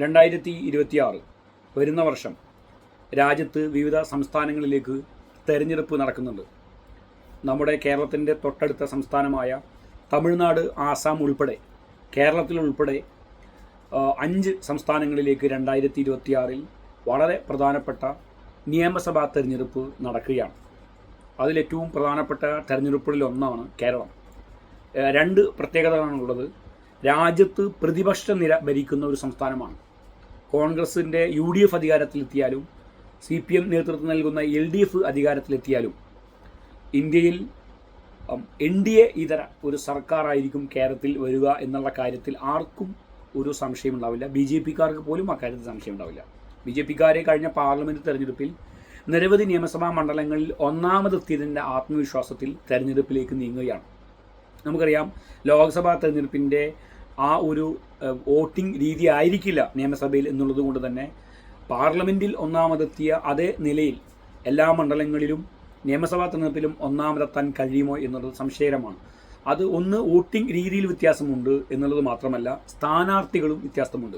രണ്ടായിരത്തി ഇരുപത്തിയാറ് വരുന്ന വർഷം രാജ്യത്ത് വിവിധ സംസ്ഥാനങ്ങളിലേക്ക് തെരഞ്ഞെടുപ്പ് നടക്കുന്നുണ്ട്. നമ്മുടെ കേരളത്തിന്റെ തൊട്ടടുത്ത സംസ്ഥാനമായ തമിഴ്നാട് ആസാം ഉൾപ്പെടെ കേരളത്തിലുൾപ്പെടെ അഞ്ച് സംസ്ഥാനങ്ങളിലേക്ക് രണ്ടായിരത്തി ഇരുപത്തിയാറിൽ വളരെ പ്രധാനപ്പെട്ട നിയമസഭാ തെരഞ്ഞെടുപ്പ് നടക്കുകയാണ്. അതിലേറ്റവും പ്രധാനപ്പെട്ട തെരഞ്ഞെടുപ്പുകളിൽ ഒന്നാണ് കേരളം. രണ്ട് പ്രത്യേകതകളാണുള്ളത്. രാജ്യത്ത് പ്രതിപക്ഷ നിര ഭരിക്കുന്ന ഒരു സംസ്ഥാനമാണ്. കോൺഗ്രസിന്റെ യു ഡി എഫ് അധികാരത്തിലെത്തിയാലും സി പി എം നേതൃത്വം നൽകുന്ന എൽ ഡി എഫ് അധികാരത്തിലെത്തിയാലും ഇന്ത്യയിൽ എൻ ഡി എ ഇതര ഒരു സർക്കാരായിരിക്കും കേരളത്തിൽ വരിക എന്നുള്ള കാര്യത്തിൽ ആർക്കും ഒരു സംശയമുണ്ടാവില്ല. ബി ജെ പിക്കാർക്ക് പോലും അക്കാര്യത്തിൽ സംശയമുണ്ടാവില്ല. ബി ജെ പിക്കാരെ കഴിഞ്ഞ പാർലമെന്റ് തെരഞ്ഞെടുപ്പിൽ നിരവധി നിയമസഭാ മണ്ഡലങ്ങളിൽ ഒന്നാമതെത്തിയതിന്റെ ആത്മവിശ്വാസത്തിൽ തെരഞ്ഞെടുപ്പിലേക്ക് നീങ്ങുകയാണ്. നമുക്കറിയാം ലോക്സഭാ തെരഞ്ഞെടുപ്പിന്റെ ആ ഒരു വോട്ടിംഗ് രീതി ആയിരിക്കില്ല നിയമസഭയിൽ എന്നുള്ളത് കൊണ്ട് തന്നെ. പാർലമെന്റിൽ ഒന്നാമതെത്തിയ അതേ നിലയിൽ എല്ലാ മണ്ഡലങ്ങളിലും നിയമസഭാ തെരഞ്ഞെടുപ്പിലും ഒന്നാമതെത്താൻ കഴിയുമോ എന്നുള്ളത് സംശയമാണ് അത് ഒന്ന് വോട്ടിംഗ് രീതിയിൽ വ്യത്യാസമുണ്ട് എന്നുള്ളത് മാത്രമല്ല സ്ഥാനാർത്ഥികളും വ്യത്യാസമുണ്ട്.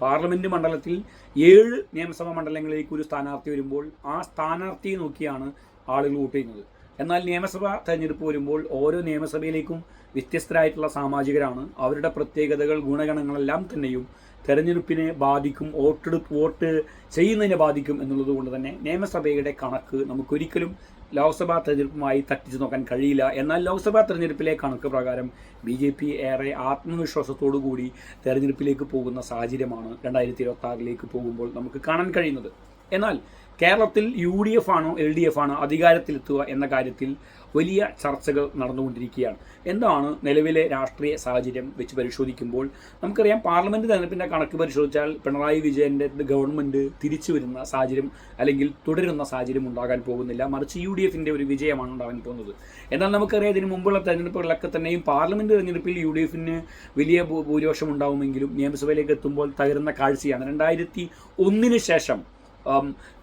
പാർലമെന്റ് മണ്ഡലത്തിൽ ഏഴ് നിയമസഭാ മണ്ഡലങ്ങളിലേക്ക് ഒരു സ്ഥാനാർത്ഥി വരുമ്പോൾ ആ സ്ഥാനാർത്ഥിയെ നോക്കിയാണ് ആളുകൾ വോട്ട് ചെയ്യുന്നത്. എന്നാൽ നിയമസഭ തെരഞ്ഞെടുപ്പ് വരുമ്പോൾ ഓരോ നിയമസഭയിലേക്കും വ്യത്യസ്തരായിട്ടുള്ള സാമാജികരാണ്. അവരുടെ പ്രത്യേകതകൾ ഗുണഗണങ്ങളെല്ലാം തന്നെയും തെരഞ്ഞെടുപ്പിനെ ബാധിക്കും വോട്ടെടുപ്പ് വോട്ട് ചെയ്യുന്നതിനെ ബാധിക്കും എന്നുള്ളത് കൊണ്ട് തന്നെ നിയമസഭയുടെ കണക്ക് നമുക്കൊരിക്കലും ലോക്സഭാ തെരഞ്ഞെടുപ്പുമായി തട്ടിച്ചു നോക്കാൻ കഴിയില്ല. എന്നാൽ ലോക്സഭാ തെരഞ്ഞെടുപ്പിലെ കണക്ക് പ്രകാരം ബി ജെ പി ഏറെ ആത്മവിശ്വാസത്തോടു കൂടി തെരഞ്ഞെടുപ്പിലേക്ക് പോകുന്ന സാഹചര്യമാണ് രണ്ടായിരത്തി ഇരുപത്തി ആറിലേക്ക് പോകുമ്പോൾ നമുക്ക് കാണാൻ കഴിയുന്നത്. എന്നാൽ കേരളത്തിൽ യു ഡി എഫ് ആണോ എൽ ഡി എഫ് ആണോ അധികാരത്തിലെത്തുക എന്ന കാര്യത്തിൽ വലിയ ചർച്ചകൾ നടന്നുകൊണ്ടിരിക്കുകയാണ്. എന്താണ് നിലവിലെ രാഷ്ട്രീയ സാഹചര്യം വെച്ച് പരിശോധിക്കുമ്പോൾ നമുക്കറിയാം പാർലമെന്റ് തെരഞ്ഞെടുപ്പിന്റെ കണക്ക് പരിശോധിച്ചാൽ പിണറായി വിജയന്റെ ഗവൺമെന്റ് തിരിച്ചു വരുന്ന സാഹചര്യം അല്ലെങ്കിൽ തുടരുന്ന സാഹചര്യം ഉണ്ടാകാൻ പോകുന്നില്ല. മറിച്ച് യു ഡി എഫിന്റെ ഒരു വിജയമാണ് ഉണ്ടാകാൻ പോകുന്നത്. എന്നാൽ നമുക്കറിയാം ഇതിന് മുമ്പുള്ള തെരഞ്ഞെടുപ്പുകളിലൊക്കെ തന്നെയും പാർലമെന്റ് തെരഞ്ഞെടുപ്പിൽ യു ഡി എഫിന് വലിയ ഭൂരിപക്ഷം ഉണ്ടാവുമെങ്കിലും നിയമസഭയിലേക്ക് എത്തുമ്പോൾ തകരുന്ന കാഴ്ചയാണ്. രണ്ടായിരത്തി ഒന്നിന് ശേഷം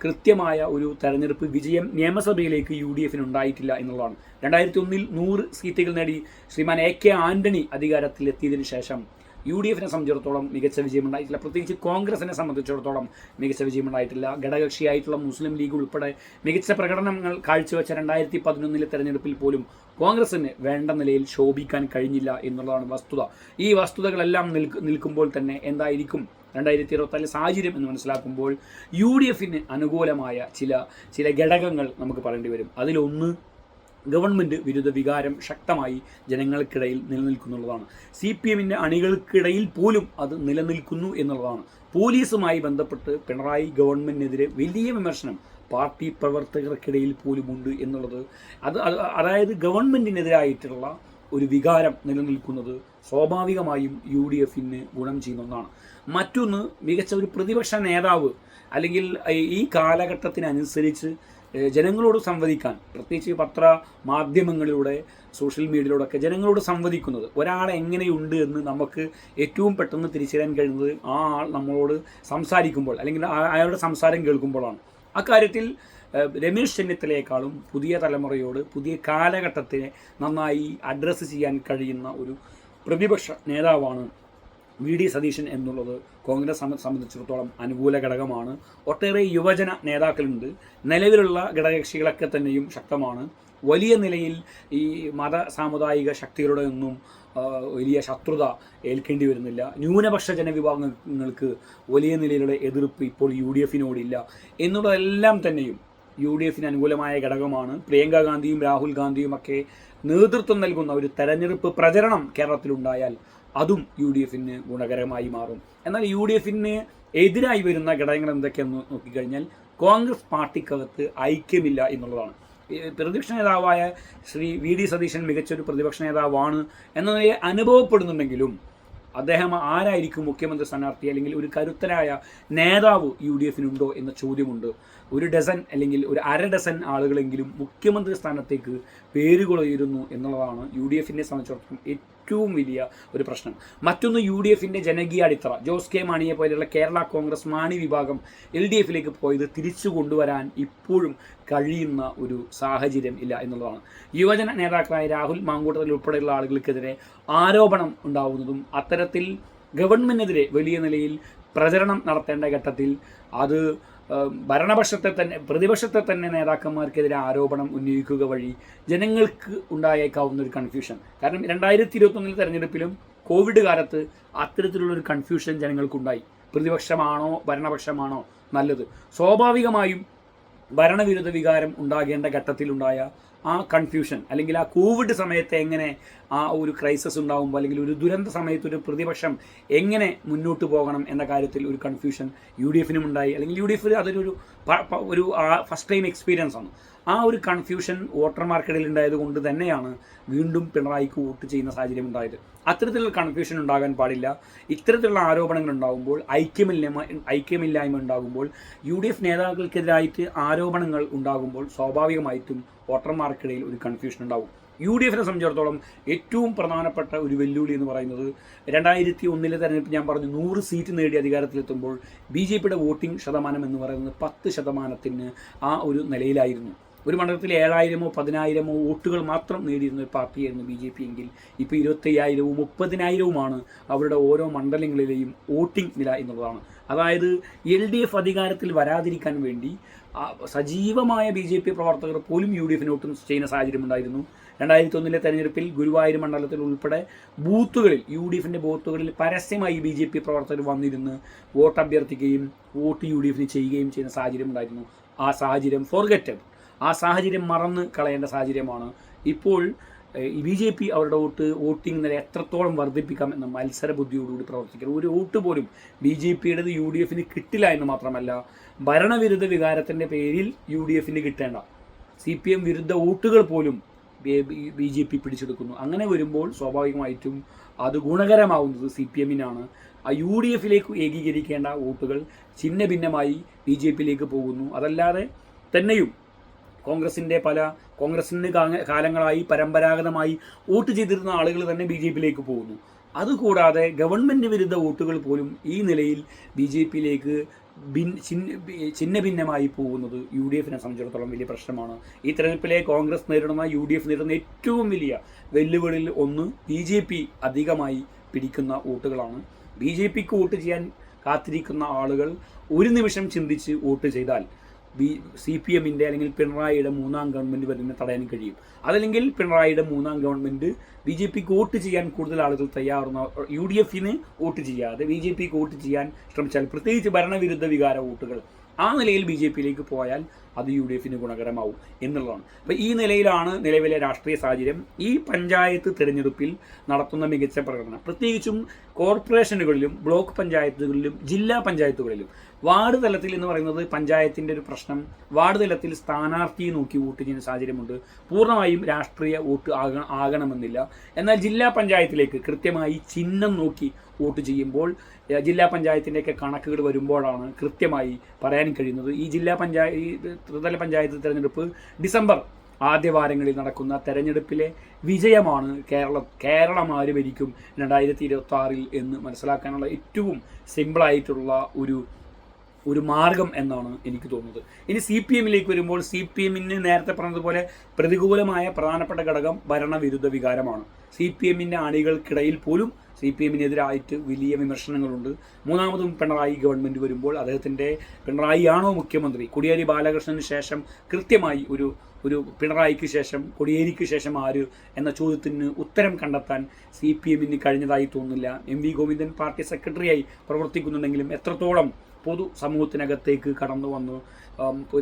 കൃത്യമായ ഒരു തെരഞ്ഞെടുപ്പ് വിജയം നിയമസഭയിലേക്ക് യു ഡി എഫിന് ഉണ്ടായിട്ടില്ല എന്നുള്ളതാണ്. രണ്ടായിരത്തി ഒന്നിൽ നൂറ് സീറ്റുകൾ നേടി ശ്രീമാൻ എ കെ ആന്റണി അധികാരത്തിലെത്തിയതിനു ശേഷം യു ഡി എഫിനെ സംബന്ധിച്ചിടത്തോളം മികച്ച വിജയമുണ്ടായിട്ടില്ല. പ്രത്യേകിച്ച് കോൺഗ്രസിനെ സംബന്ധിച്ചിടത്തോളം മികച്ച വിജയമുണ്ടായിട്ടില്ല. ഘടകകക്ഷിയായിട്ടുള്ള മുസ്ലിം ലീഗ് ഉൾപ്പെടെ മികച്ച പ്രകടനങ്ങൾ കാഴ്ചവെച്ച രണ്ടായിരത്തി പതിനൊന്നിലെ തെരഞ്ഞെടുപ്പിൽ പോലും കോൺഗ്രസിന് വേണ്ട നിലയിൽ ശോഭിക്കാൻ കഴിഞ്ഞില്ല എന്നുള്ളതാണ് വസ്തുത. ഈ വസ്തുതകളെല്ലാം നിൽക്കുമ്പോൾ തന്നെ എന്തായിരിക്കും രണ്ടായിരത്തി ഇരുപത്തിനാല് സാഹചര്യം എന്ന് മനസ്സിലാക്കുമ്പോൾ യു ഡി എഫിന് അനുകൂലമായ ചില ചില ഘടകങ്ങൾ നമുക്ക് പറയേണ്ടി വരും. അതിലൊന്ന് ഗവൺമെന്റ് വിരുദ്ധ വികാരം ശക്തമായി ജനങ്ങൾക്കിടയിൽ നിലനിൽക്കുന്നുള്ളതാണ്. സി പി എമ്മിന്റെ അണികൾക്കിടയിൽ പോലും അത് നിലനിൽക്കുന്നു എന്നുള്ളതാണ്. പോലീസുമായി ബന്ധപ്പെട്ട് പിണറായി ഗവൺമെന്റിനെതിരെ വലിയ വിമർശനം പാർട്ടി പ്രവർത്തകർക്കിടയിൽ പോലുമുണ്ട് എന്നുള്ളത്. അത് അത് അതായത് ഗവൺമെന്റിനെതിരായിട്ടുള്ള ഒരു വികാരം നിലനിൽക്കുന്നത് സ്വാഭാവികമായും യു ഡി എഫിന് ഗുണം ചെയ്യുന്ന ഒന്നാണ്. മറ്റൊന്ന് മികച്ച ഒരു പ്രതിപക്ഷ നേതാവ് അല്ലെങ്കിൽ ഈ കാലഘട്ടത്തിനനുസരിച്ച് ജനങ്ങളോട് സംവദിക്കാൻ പ്രത്യേകിച്ച് പത്ര മാധ്യമങ്ങളിലൂടെ സോഷ്യൽ മീഡിയയിലൂടെയൊക്കെ ജനങ്ങളോട് സംവദിക്കുന്നത് ഒരാൾ എങ്ങനെയുണ്ട് എന്ന് നമുക്ക് ഏറ്റവും പെട്ടെന്ന് തിരിച്ചറിയാൻ കഴിയുന്നത് ആ ആൾ നമ്മളോട് സംസാരിക്കുമ്പോൾ അല്ലെങ്കിൽ അയാളുടെ സംസാരം കേൾക്കുമ്പോഴാണ്. അക്കാര്യത്തിൽ രമേശ് ചെന്നിത്തലയെക്കാളും പുതിയ തലമുറയോട് പുതിയ കാലഘട്ടത്തിനെ നന്നായി അഡ്രസ്സ് ചെയ്യാൻ കഴിയുന്ന ഒരു പ്രതിപക്ഷ നേതാവാണ് വി ഡി സതീശൻ എന്നുള്ളത് കോൺഗ്രസ് സംബന്ധിച്ചിടത്തോളം അനുകൂല ഘടകമാണ്. ഒട്ടേറെ യുവജന നേതാക്കളുണ്ട്. നിലവിലുള്ള ഘടകകക്ഷികളൊക്കെ തന്നെയും ശക്തമാണ്. വലിയ നിലയിൽ ഈ മത സാമുദായിക ശക്തികളുടെ ഒന്നും ആ, വലിയ ശത്രുത ഏൽക്കേണ്ടി വരുന്നില്ല. ന്യൂനപക്ഷ ജനവിഭാഗങ്ങൾക്ക് വലിയ നിലയിലുള്ള എതിർപ്പ് ഇപ്പോൾ യു ഡി എഫിനോടില്ല എന്നുള്ളതെല്ലാം തന്നെയും യു ഡി എഫിന് അനുകൂലമായ ഘടകമാണ്. പ്രിയങ്ക ഗാന്ധിയും രാഹുൽ ഗാന്ധിയും ഒക്കെ നേതൃത്വം നൽകുന്ന ഒരു തെരഞ്ഞെടുപ്പ് പ്രചരണം കേരളത്തിലുണ്ടായാൽ അതും യു ഡി എഫിന് ഗുണകരമായി മാറും. എന്നാൽ യു ഡി എഫിന് എതിരായി വരുന്ന ഘടകങ്ങൾ എന്തൊക്കെയെന്ന് നോക്കിക്കഴിഞ്ഞാൽ കോൺഗ്രസ് പാർട്ടിക്കകത്ത് ഐക്യമില്ല എന്നുള്ളതാണ്. പ്രതിപക്ഷ നേതാവായ ശ്രീ വി ഡി സതീശൻ മികച്ചൊരു പ്രതിപക്ഷ നേതാവാണ് എന്ന നിലയിൽ അനുഭവപ്പെടുന്നുണ്ടെങ്കിലും അദ്ദേഹം ആരായിരിക്കും മുഖ്യമന്ത്രി സ്ഥാനാർത്ഥി അല്ലെങ്കിൽ ഒരു കരുത്തരായ നേതാവ് യു ഡി എഫിനുണ്ടോ എന്ന ചോദ്യമുണ്ട്. ഒരു ഡസൻ അല്ലെങ്കിൽ ഒരു അര ഡസൻ ആളുകളെങ്കിലും മുഖ്യമന്ത്രി സ്ഥാനത്തേക്ക് പേരുകൊളയിരുന്നു എന്നുള്ളതാണ് യു ഡി എഫിനെ സംബന്ധിച്ചിടത്തോളം ഏറ്റവും വലിയ ഒരു പ്രശ്നം. മറ്റൊന്ന് യു ഡി എഫിന്റെ ജനകീയ അടിത്തറ ജോസ് കെ മാണിയെ പോലെയുള്ള കേരള കോൺഗ്രസ് മാണി വിഭാഗം എൽ ഡി എഫിലേക്ക് പോയത് തിരിച്ചു കൊണ്ടുവരാൻ ഇപ്പോഴും കഴിയുന്ന ഒരു സാഹചര്യം ഇല്ല എന്നുള്ളതാണ്. യുവജന നേതാക്കളായ രാഹുൽ മാങ്കൂട്ടത്തിൽ ഉൾപ്പെടെയുള്ള ആളുകൾക്കെതിരെ ആരോപണം ഉണ്ടാവുന്നതും അത്തരത്തിൽ ഗവൺമെന്റിനെതിരെ വലിയ നിലയിൽ പ്രചരണം നടത്തേണ്ട ഘട്ടത്തിൽ അത് ഭരണപക്ഷത്തെ തന്നെ പ്രതിപക്ഷത്തെ തന്നെ നേതാക്കന്മാർക്കെതിരെ ആരോപണം ഉന്നയിക്കുക വഴി ജനങ്ങൾക്ക് ഉണ്ടായേക്കാവുന്ന ഒരു കൺഫ്യൂഷൻ കാരണം രണ്ടായിരത്തി ഇരുപത്തൊന്നിൽ തെരഞ്ഞെടുപ്പിലും കോവിഡ് കാലത്ത് അത്തരത്തിലുള്ളൊരു കൺഫ്യൂഷൻ ജനങ്ങൾക്കുണ്ടായി. പ്രതിപക്ഷമാണോ ഭരണപക്ഷമാണോ നല്ലത്? സ്വാഭാവികമായും ഭരണവിരുദ്ധ വികാരം ഉണ്ടാകേണ്ട ഘട്ടത്തിലുണ്ടായ ആ കൺഫ്യൂഷൻ അല്ലെങ്കിൽ ആ കോവിഡ് സമയത്ത് എങ്ങനെ ആ ഒരു ക്രൈസിസ് ഉണ്ടാകുമ്പോൾ അല്ലെങ്കിൽ ഒരു ദുരന്ത സമയത്ത് ഒരു പ്രതിപക്ഷം എങ്ങനെ മുന്നോട്ട് പോകണം എന്ന കാര്യത്തിൽ ഒരു കൺഫ്യൂഷൻ യു ഡി എഫിനും ഉണ്ടായി. അല്ലെങ്കിൽ യു ഡി എഫിൽ അതൊരു ഒരു ഫസ്റ്റ് ടൈം എക്സ്പീരിയൻസ് ആണ്. ആ ഒരു കൺഫ്യൂഷൻ വോട്ടർമാർക്കിടയിൽ ഉണ്ടായത് കൊണ്ട് തന്നെയാണ് വീണ്ടും പിണറായിക്ക് വോട്ട് ചെയ്യുന്ന സാഹചര്യം ഉണ്ടായത്. അത്തരത്തിലുള്ള കൺഫ്യൂഷൻ ഉണ്ടാകാൻ പാടില്ല. ഇത്തരത്തിലുള്ള ആരോപണങ്ങൾ ഉണ്ടാകുമ്പോൾ ഐക്യമില്ലായ്മ ഐക്യമില്ലായ്മ ഉണ്ടാകുമ്പോൾ യു ഡി എഫ് നേതാക്കൾക്കെതിരായിട്ട് ആരോപണങ്ങൾ ഉണ്ടാകുമ്പോൾ സ്വാഭാവികമായിട്ടും വോട്ടർമാർക്കിടയിൽ ഒരു കൺഫ്യൂഷൻ ഉണ്ടാകും യു ഡി എഫിനെ സംബന്ധിച്ചിടത്തോളം ഏറ്റവും പ്രധാനപ്പെട്ട ഒരു വെല്ലുവിളി എന്ന് പറയുന്നത് രണ്ടായിരത്തി ഒന്നിലെ തെരഞ്ഞെടുപ്പ് ഞാൻ പറഞ്ഞു നൂറ് സീറ്റ് നേടി അധികാരത്തിലെത്തുമ്പോൾ ബി ജെ പിയുടെ വോട്ടിംഗ് ശതമാനം എന്ന് പറയുന്നത് പത്ത് ശതമാനത്തിന് ആ ഒരു നിലയിലായിരുന്നു. ഒരു മണ്ഡലത്തിൽ ഏഴായിരമോ പതിനായിരമോ വോട്ടുകൾ മാത്രം നേടിയിരുന്ന ഒരു പാർട്ടിയായിരുന്നു ബി ജെ പി എങ്കിൽ ഇപ്പോൾ ഇരുപത്തയ്യായിരവും മുപ്പതിനായിരവുമാണ് അവരുടെ ഓരോ മണ്ഡലങ്ങളിലെയും വോട്ടിംഗ് നില എന്നുള്ളതാണ്. അതായത് എൽ ഡി എഫ് അധികാരത്തിൽ വരാതിരിക്കാൻ വേണ്ടി സജീവമായ ബി ജെ പി പ്രവർത്തകർ പോലും യു ഡി എഫിന് വോട്ടും ചെയ്യുന്ന സാഹചര്യം ഉണ്ടായിരുന്നു. രണ്ടായിരത്തി ഒന്നിലെ തെരഞ്ഞെടുപ്പിൽ ഗുരുവായൂർ മണ്ഡലത്തിൽ ഉൾപ്പെടെ ബൂത്തുകളിൽ യു ഡി എഫിന്റെ ബൂത്തുകളിൽ പരസ്യമായി ബി ജെ പി പ്രവർത്തകർ വന്നിരുന്ന് വോട്ട് അഭ്യർത്ഥിക്കുകയും വോട്ട് യു ഡി എഫിന് ചെയ്യുകയും ചെയ്യുന്ന സാഹചര്യം ഉണ്ടായിരുന്നു. ആ സാഹചര്യം ഫോർഗറ്റഡ് ആ സാഹചര്യം മറന്ന് കളയേണ്ട സാഹചര്യമാണ്. ഇപ്പോൾ ബി ജെ പി അവരുടെ വോട്ട് വോട്ടിംഗ് നില എത്രത്തോളം വർദ്ധിപ്പിക്കാം എന്ന മത്സര ബുദ്ധിയോടുകൂടി പ്രവർത്തിക്കണം. ഒരു വോട്ട് പോലും ബി ജെ പിയുടേത് യു ഡി എഫിന് കിട്ടില്ല എന്ന് മാത്രമല്ല ഭരണവിരുദ്ധ വികാരത്തിന്റെ പേരിൽ യു ഡി എഫിന് കിട്ടേണ്ട സി പി എം വിരുദ്ധ വോട്ടുകൾ പോലും ബി ജെ പി പിടിച്ചെടുക്കുന്നു. അങ്ങനെ വരുമ്പോൾ സ്വാഭാവികമായിട്ടും അത് ഗുണകരമാവുന്നത് സി പി എമ്മിനാണ്. ആ യു ഡി എഫിലേക്ക് ഏകീകരിക്കേണ്ട വോട്ടുകൾ ഛിന്ന ഭിന്നമായി ബി ജെ പിയിലേക്ക് പോകുന്നു. അതല്ലാതെ തന്നെയും കോൺഗ്രസിന്റെ പല കോൺഗ്രസിന് കാലങ്ങളായി പരമ്പരാഗതമായി വോട്ട് ചെയ്തിരുന്ന ആളുകൾ തന്നെ ബി ജെ പിയിലേക്ക് പോകുന്നു. അതുകൂടാതെ ഗവൺമെന്റ് വിരുദ്ധ വോട്ടുകൾ പോലും ഈ നിലയിൽ ബി ജെ പിയിലേക്ക് ഭിൻ ഭിന്നമായി പോകുന്നത് യു ഡി എഫിനെ സംബന്ധിച്ചിടത്തോളം വലിയ പ്രശ്നമാണ്. ഈ തെരഞ്ഞെടുപ്പിലെ കോൺഗ്രസ് നേരിടുന്ന യു ഡി എഫ് നേരിടുന്ന ഏറ്റവും വലിയ വെല്ലുവിളിയിൽ ഒന്ന് ബി ജെ പി അധികമായി പിടിക്കുന്ന വോട്ടുകളാണ്. ബി ജെ പിക്ക് വോട്ട് ചെയ്യാൻ കാത്തിരിക്കുന്ന ആളുകൾ ഒരു നിമിഷം ചിന്തിച്ച് വോട്ട് ചെയ്താൽ ബി സി പി എമ്മിന്റെ അല്ലെങ്കിൽ പിണറായിയുടെ മൂന്നാം ഗവൺമെന്റ് വരുന്ന തടയാൻ കഴിയും. അതല്ലെങ്കിൽ പിണറായിയുടെ മൂന്നാം ഗവൺമെന്റ് ബി ജെ പിക്ക് വോട്ട് ചെയ്യാൻ കൂടുതൽ ആളുകൾ തയ്യാറുന്ന യു ഡി എഫിന് വോട്ട് ചെയ്യാതെ ബി ജെ പിക്ക് വോട്ട് ചെയ്യാൻ ശ്രമിച്ചാൽ പ്രത്യേകിച്ച് ഭരണവിരുദ്ധ വികാര വോട്ടുകൾ ആ നിലയിൽ ബി ജെ പിയിലേക്ക് പോയാൽ അത് യു ഡി എഫിന് ഗുണകരമാവും എന്നുള്ളതാണ്. അപ്പോൾ ഈ നിലയിലാണ് നിലവിലെ രാഷ്ട്രീയ സാഹചര്യം. ഈ പഞ്ചായത്ത് തിരഞ്ഞെടുപ്പിൽ നടത്തുന്ന മികച്ച പ്രകടനം. പ്രത്യേകിച്ചും കോർപ്പറേഷനുകളിലും ബ്ലോക്ക് പഞ്ചായത്തുകളിലും ജില്ലാ പഞ്ചായത്തുകളിലും വാർഡ് തലത്തിൽ എന്ന് പറയുന്നത് പഞ്ചായത്തിന്റെ ഒരു പ്രശ്നം. വാർഡ് തലത്തിൽ സ്ഥാനാർത്ഥിയെ നോക്കി വോട്ട് ചെയ്യുന്ന സാഹചര്യമുണ്ട്. പൂർണമായും രാഷ്ട്രീയ വോട്ട് ആക ആകണമെന്നില്ല. എന്നാൽ ജില്ലാ പഞ്ചായത്തിലേക്ക് കൃത്യമായി ചിഹ്നം നോക്കി വോട്ട് ചെയ്യുമ്പോൾ ജില്ലാ പഞ്ചായത്തിന്റെയൊക്കെ കണക്കുകൾ വരുമ്പോഴാണ് കൃത്യമായി പറയാൻ കഴിയുന്നത്. ഈ ജില്ലാ പഞ്ചായത്ത് ത്രിതല പഞ്ചായത്ത് തിരഞ്ഞെടുപ്പ് ഡിസംബർ ആദ്യ വാരങ്ങളിൽ നടക്കുന്ന തെരഞ്ഞെടുപ്പിലെ വിജയമാണ് കേരളം കേരളം ആര് ഭരിക്കും രണ്ടായിരത്തി ഇരുപത്തി ആറിൽ എന്ന് മനസ്സിലാക്കാനുള്ള ഏറ്റവും സിമ്പിളായിട്ടുള്ള ഒരു ഒരു മാർഗം എന്നാണ് എനിക്ക് തോന്നുന്നത്. ഇനി സി പി എമ്മിലേക്ക് വരുമ്പോൾ സി പി എമ്മിന് നേരത്തെ പറഞ്ഞതുപോലെ പ്രതികൂലമായ പ്രധാനപ്പെട്ട ഘടകം ഭരണവിരുദ്ധ വികാരമാണ്. സി പി എമ്മിന്റെ അണികൾക്കിടയിൽ പോലും സി പി എമ്മിനെതിരായിട്ട് വലിയ വിമർശനങ്ങളുണ്ട്. മൂന്നാമതും പിണറായി ഗവൺമെന്റ് വരുമ്പോൾ അദ്ദേഹത്തിന്റെ പിണറായി ആണോ മുഖ്യമന്ത്രി? കൊടിയേരി ബാലകൃഷ്ണന് ശേഷം കൃത്യമായി ഒരു ഒരു പിണറായിക്ക് ശേഷം കൊടിയേരിക്ക് ശേഷം ആര് എന്ന ചോദ്യത്തിന് ഉത്തരം കണ്ടെത്താൻ സി പി എമ്മിന് കഴിഞ്ഞതായി തോന്നുന്നില്ല. എം വി ഗോവിന്ദൻ പാർട്ടി സെക്രട്ടറിയായി പ്രവർത്തിക്കുന്നുണ്ടെങ്കിലും എത്രത്തോളം പൊതു സമൂഹത്തിനകത്തേക്ക് കടന്നു വന്നു.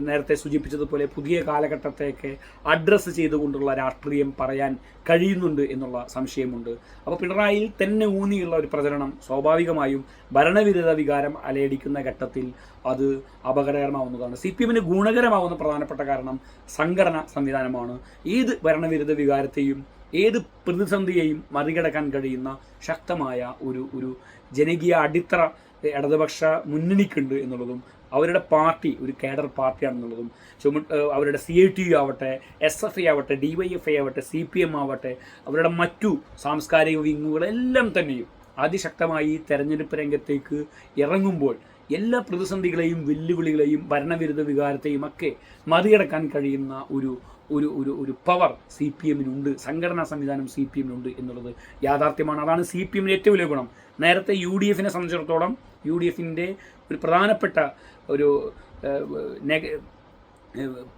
നേരത്തെ സൂചിപ്പിച്ചതുപോലെ പുതിയ കാലഘട്ടത്തെയൊക്കെ അഡ്രസ്സ് ചെയ്തുകൊണ്ടുള്ള രാഷ്ട്രീയം പറയാൻ കഴിയുന്നുണ്ട് എന്നുള്ള സംശയമുണ്ട്. അപ്പോൾ പിണറായിൽ തന്നെ ഊന്നിയുള്ള ഒരു പ്രചരണം സ്വാഭാവികമായും ഭരണവിരുദ്ധ വികാരം അലയടിക്കുന്ന ഘട്ടത്തിൽ അത് അപകടകരമാവുന്നതാണ്. സി പി എമ്മിന് ഗുണകരമാവുന്ന പ്രധാനപ്പെട്ട കാരണം സംഘടന സംവിധാനമാണ്. ഏത് ഭരണവിരുദ്ധ വികാരത്തെയും ഏത് പ്രതിസന്ധിയെയും മറികടക്കാൻ കഴിയുന്ന ശക്തമായ ഒരു ഒരു ജനകീയ അടിത്തറ ഇടതുപക്ഷ മുന്നണിക്കുണ്ട് എന്നുള്ളതും അവരുടെ പാർട്ടി ഒരു കേഡർ പാർട്ടിയാണെന്നുള്ളതും ചുമ അവരുടെ സി ഐ ടി യു ആവട്ടെ എസ് എഫ് ഐ ആവട്ടെ ഡി വൈ എഫ് ഐ ആവട്ടെ സി പി എം ആവട്ടെ അവരുടെ മറ്റു സാംസ്കാരിക വിങ്ങുകളെല്ലാം തന്നെയും അതിശക്തമായി തെരഞ്ഞെടുപ്പ് രംഗത്തേക്ക് ഇറങ്ങുമ്പോൾ എല്ലാ പ്രതിസന്ധികളെയും വെല്ലുവിളികളെയും ഭരണവിരുദ്ധ വികാരത്തെയും ഒക്കെ മറികടക്കാൻ കഴിയുന്ന ഒരു ഒരു ഒരു ഒരു പവർ സി പി എമ്മിനുണ്ട് സംഘടനാ സംവിധാനം സി പി എമ്മിനുണ്ട് എന്നുള്ളത് യാഥാർത്ഥ്യമാണ്. അതാണ് സി പി എമ്മിന് ഏറ്റവും വലിയ ഗുണം. നേരത്തെ യു ഡി എഫിനെ സംബന്ധിച്ചിടത്തോളം യു ഡി എഫിന്റെ ഒരു പ്രധാനപ്പെട്ട ഒരു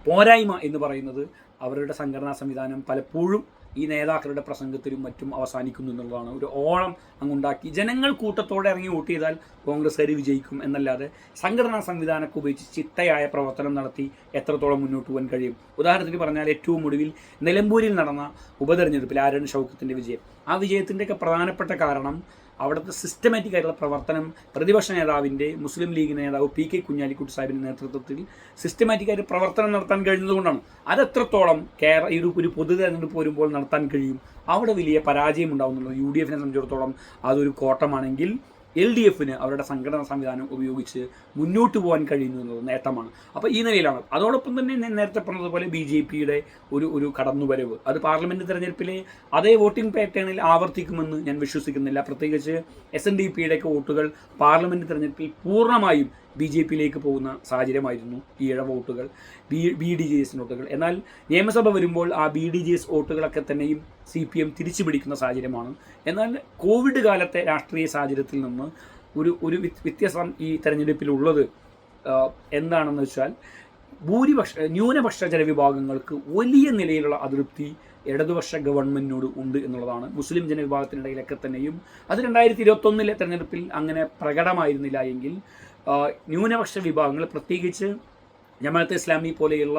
പോരായ്മ എന്ന് പറയുന്നത് അവരുടെ സംഘടനാ സംവിധാനം പലപ്പോഴും ഈ നേതാക്കളുടെ പ്രസംഗത്തിലും മറ്റും അവസാനിക്കുന്നു എന്നുള്ളതാണ്. ഒരു ഓളം അങ്ങുണ്ടാക്കി ജനങ്ങൾ കൂട്ടത്തോടെ ഇറങ്ങി വോട്ട് ചെയ്താൽ കോൺഗ്രസ്സുകാർ വിജയിക്കും എന്നല്ലാതെ സംഘടനാ സംവിധാനമൊക്കെ ഉപയോഗിച്ച് ചിട്ടയായ പ്രവർത്തനം നടത്തി എത്രത്തോളം മുന്നോട്ട് പോകാൻ കഴിയും. ഉദാഹരണത്തിന് പറഞ്ഞാൽ ഏറ്റവും ഒടുവിൽ നിലമ്പൂരിൽ നടന്ന ഉപതെരഞ്ഞെടുപ്പിൽ ആരൺ ഷൗക്കത്തിന്റെ വിജയം? ആ വിജയത്തിന്റെയൊക്കെ പ്രധാനപ്പെട്ട കാരണം അവിടുത്തെ സിസ്റ്റമാറ്റിക് ആയിട്ടുള്ള പ്രവർത്തനം പ്രതിപക്ഷ നേതാവിന്റെ മുസ്ലിം ലീഗ് നേതാവ് പി കെ കുഞ്ഞാലിക്കുട്ടി സാഹിബിന്റെ നേതൃത്വത്തിൽ സിസ്റ്റമാറ്റിക് ആയിട്ട് പ്രവർത്തനം നടത്താൻ കഴിയുന്നതുകൊണ്ടാണ്. അതെത്രത്തോളം കേരള ഈ ഒരു പൊതു തെരഞ്ഞെടുപ്പ് വരുമ്പോൾ നടത്താൻ കഴിയും? അവിടെ വലിയ പരാജയം ഉണ്ടാവുന്നുള്ളത് യു ഡി എഫിനെ സംബന്ധിച്ചിടത്തോളം അതൊരു കോട്ടമാണെങ്കിൽ എൽ ഡി എഫിന് അവരുടെ സംഘടനാ സംവിധാനം ഉപയോഗിച്ച് മുന്നോട്ട് പോകാൻ കഴിയുന്നു എന്നത് നേട്ടമാണ്. അപ്പോൾ ഈ നിലയിലാണ്. അതോടൊപ്പം തന്നെ ഞാൻ നേരത്തെ പറഞ്ഞതുപോലെ ബി ജെ പിയുടെ ഒരു ഒരു കടന്നുവരവ്. അത് പാർലമെന്റ് തെരഞ്ഞെടുപ്പിലെ അതേ വോട്ടിംഗ് പാറ്റേണിൽ ആവർത്തിക്കുമെന്ന് ഞാൻ വിശ്വസിക്കുന്നില്ല. പ്രത്യേകിച്ച് എസ് എൻ ഡി പിയുടെയൊക്കെ വോട്ടുകൾ പാർലമെന്റ് തെരഞ്ഞെടുപ്പിൽ പൂർണമായും ബി ജെ പിയിലേക്ക് പോകുന്ന സാഹചര്യമായിരുന്നു ഈ ഇഴ വോട്ടുകൾ B B D J S വോട്ടുകൾ. എന്നാൽ നിയമസഭ വരുമ്പോൾ ആ ബി ഡി ജെ എസ് വോട്ടുകളൊക്കെ തന്നെയും സി പി എം തിരിച്ചു പിടിക്കുന്ന സാഹചര്യമാണ്. എന്നാൽ കോവിഡ് കാലത്തെ രാഷ്ട്രീയ സാഹചര്യത്തിൽ നിന്ന് ഒരു ഒരു വ്യത്യാസം ഈ തെരഞ്ഞെടുപ്പിലുള്ളത് എന്താണെന്ന് വെച്ചാൽ ഭൂരിപക്ഷ ന്യൂനപക്ഷ ജനവിഭാഗങ്ങൾക്ക് വലിയ നിലയിലുള്ള അതൃപ്തി ഇടതുപക്ഷ ഗവൺമെന്റിനോട് ഉണ്ട് എന്നുള്ളതാണ്. മുസ്ലിം ജനവിഭാഗത്തിനിടയിലൊക്കെ തന്നെയും അത് രണ്ടായിരത്തി ഇരുപത്തൊന്നിലെ തെരഞ്ഞെടുപ്പിൽ അങ്ങനെ പ്രകടമായിരുന്നില്ല എങ്കിൽ ന്യൂനപക്ഷ വിഭാഗങ്ങൾ പ്രത്യേകിച്ച് ജമാഅത്ത് ഇസ്ലാമി പോലെയുള്ള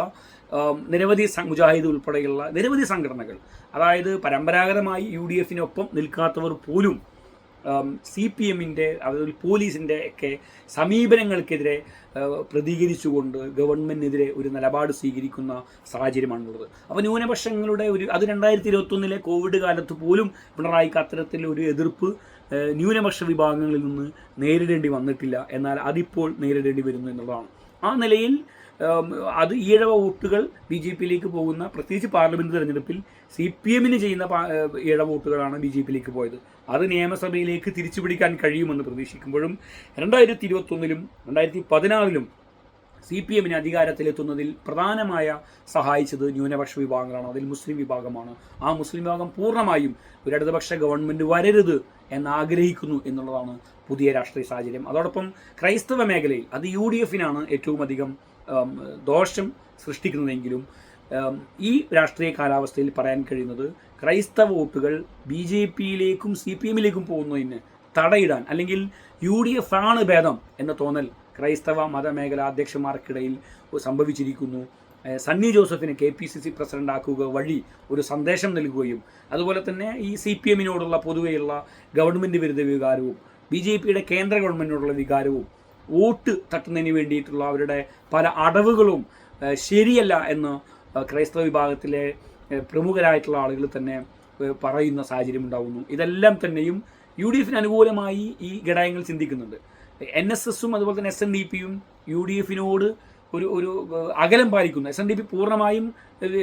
നിരവധി മുജാഹിദ് ഉൾപ്പെടെയുള്ള നിരവധി സംഘടനകൾ. അതായത് പരമ്പരാഗതമായി യു ഡി എഫിനൊപ്പം നിൽക്കാത്തവർ പോലും സി പി എമ്മിന്റെ അതായത് പോലീസിന്റെ ഒക്കെ സമീപനങ്ങൾക്കെതിരെ പ്രതികരിച്ചുകൊണ്ട് ഗവൺമെന്റിനെതിരെ ഒരു നിലപാട് സ്വീകരിക്കുന്ന സാഹചര്യമാണുള്ളത്. അപ്പോൾ ന്യൂനപക്ഷങ്ങളുടെ ഒരു അത് രണ്ടായിരത്തി ഇരുപത്തൊന്നിലെ കോവിഡ് കാലത്ത് പോലും പിണറായിക്ക് അത്തരത്തിലൊരു എതിർപ്പ് ന്യൂനപക്ഷ വിഭാഗങ്ങളിൽ നിന്ന് നേരിടേണ്ടി വന്നിട്ടില്ല. എന്നാൽ അതിപ്പോൾ നേരിടേണ്ടി വരുന്നു എന്നുള്ളതാണ്. ആ നിലയിൽ അത് ഈഴവ വോട്ടുകൾ ബി ജെ പിയിലേക്ക് പോകുന്ന പ്രത്യേകിച്ച് പാർലമെന്റ് തെരഞ്ഞെടുപ്പിൽ സി പി എമ്മിന് ചെയ്യുന്ന ഈഴവ വോട്ടുകളാണ് ബി ജെ പിയിലേക്ക് പോയത്. അത് നിയമസഭയിലേക്ക് തിരിച്ചുപിടിക്കാൻ കഴിയുമെന്ന് പ്രതീക്ഷിക്കുമ്പോഴും രണ്ടായിരത്തി ഇരുപത്തൊന്നിലും രണ്ടായിരത്തി പതിനാറിലും സി പി എമ്മിനെ അധികാരത്തിലെത്തുന്നതിൽ പ്രധാനമായ സഹായിച്ചത് ന്യൂനപക്ഷ വിഭാഗങ്ങളാണ്. അതിൽ മുസ്ലിം വിഭാഗമാണ്. ആ മുസ്ലിം വിഭാഗം പൂർണമായും ഒരു ഇടതുപക്ഷ ഗവൺമെന്റ് വരരുത് എന്നാഗ്രഹിക്കുന്നു എന്നുള്ളതാണ് പുതിയ രാഷ്ട്രീയ സാഹചര്യം. അതോടൊപ്പം ക്രൈസ്തവ മേഖലയിൽ അത് യു ഡി എഫിനാണ് ഏറ്റവും അധികം ദോഷം സൃഷ്ടിക്കുന്നതെങ്കിലും ഈ രാഷ്ട്രീയ കാലാവസ്ഥയിൽ പറയാൻ കഴിയുന്നത് ക്രൈസ്തവ വോട്ടുകൾ ബി ജെ പിയിലേക്കും സി പി എമ്മിലേക്കും പോകുന്നതിന് തടയിടാൻ അല്ലെങ്കിൽ യു ഡി എഫ് ആണ് ഭേദം എന്ന തോന്നൽ ക്രൈസ്തവ മതമേഖല അധ്യക്ഷന്മാർക്കിടയിൽ സംഭവിച്ചിരിക്കുന്നു. സണ്ണി ജോസഫിനെ K P C C president ആക്കുക വഴി ഒരു സന്ദേശം നൽകുകയും അതുപോലെ തന്നെ ഈ സി പി എമ്മിനോടുള്ള പൊതുവെയുള്ള ഗവൺമെന്റ് വിരുദ്ധ വികാരവും ബി ജെ പിയുടെ കേന്ദ്ര ഗവൺമെന്റിനോടുള്ള വികാരവും വോട്ട് തട്ടുന്നതിന് വേണ്ടിയിട്ടുള്ള അവരുടെ പല അടവുകളും ശരിയല്ല എന്ന് ക്രൈസ്തവ വിഭാഗത്തിലെ പ്രമുഖരായിട്ടുള്ള ആളുകൾ തന്നെ പറയുന്ന സാഹചര്യം ഉണ്ടാകുന്നു ഇതെല്ലാം തന്നെയും യു ഡി എഫിന് അനുകൂലമായി ഈ ഘടകങ്ങൾ ചിന്തിക്കുന്നുണ്ട്. എൻ എസ് എസും അതുപോലെ തന്നെ എസ് എൻ ഡി പിയും യു ഡി എഫിനോട് ഒരു ഒരു അകലം പാലിക്കുന്ന എസ് എൻ ഡി പി പൂർണമായും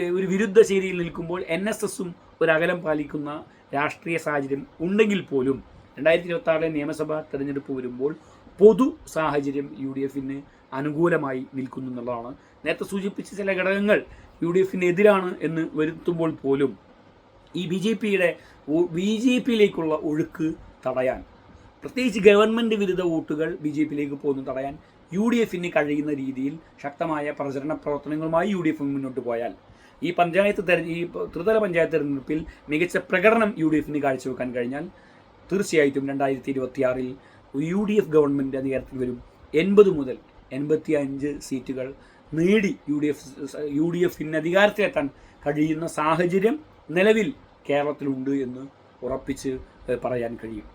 ഒരു വിരുദ്ധ ശൈലിയിൽ നിൽക്കുമ്പോൾ എൻ എസ് എസും ഒരു അകലം പാലിക്കുന്ന രാഷ്ട്രീയ സാഹചര്യം ഉണ്ടെങ്കിൽ പോലും രണ്ടായിരത്തി ഇരുപത്തി ആറിലെ നിയമസഭാ തെരഞ്ഞെടുപ്പ് വരുമ്പോൾ പൊതു സാഹചര്യം യു ഡി എഫിന് അനുകൂലമായി നിൽക്കുന്നു എന്നുള്ളതാണ്. നേരത്തെ സൂചിപ്പിച്ച ചില ഘടകങ്ങൾ യു ഡി എഫിന് എതിരാണ് എന്ന് വരുത്തുമ്പോൾ പോലും ഈ ബി ജെ പിയുടെ ബി ജെ പിയിലേക്കുള്ള ഒഴുക്ക് തടയാൻ പ്രത്യേകിച്ച് ഗവൺമെന്റ് വിരുദ്ധ വോട്ടുകൾ ബി ജെ പിയിലേക്ക് പോകുന്നു തടയാൻ യു ഡി എഫിന് കഴിയുന്ന രീതിയിൽ ശക്തമായ പ്രചരണ പ്രവർത്തനങ്ങളുമായി യു ഡി എഫ് മുന്നോട്ട് പോയാൽ ഈ പഞ്ചായത്ത് തെരഞ്ഞ ഈ ത്രിതല പഞ്ചായത്ത് തെരഞ്ഞെടുപ്പിൽ മികച്ച പ്രകടനം യു ഡി എഫിന് കാഴ്ചവെക്കാൻ കഴിഞ്ഞാൽ തീർച്ചയായിട്ടും രണ്ടായിരത്തി ഇരുപത്തിയാറിൽ യു ഡി എഫ് ഗവൺമെന്റ് അധികാരത്തിൽ വരും. എൺപത് മുതൽ എൺപത്തി അഞ്ച് സീറ്റുകൾ നേടി U D F U D എഫിന് അധികാരത്തിലെത്താൻ കഴിയുന്ന സാഹചര്യം നിലവിൽ കേരളത്തിലുണ്ട് എന്ന് ഉറപ്പിച്ച് പറയാൻ കഴിയും.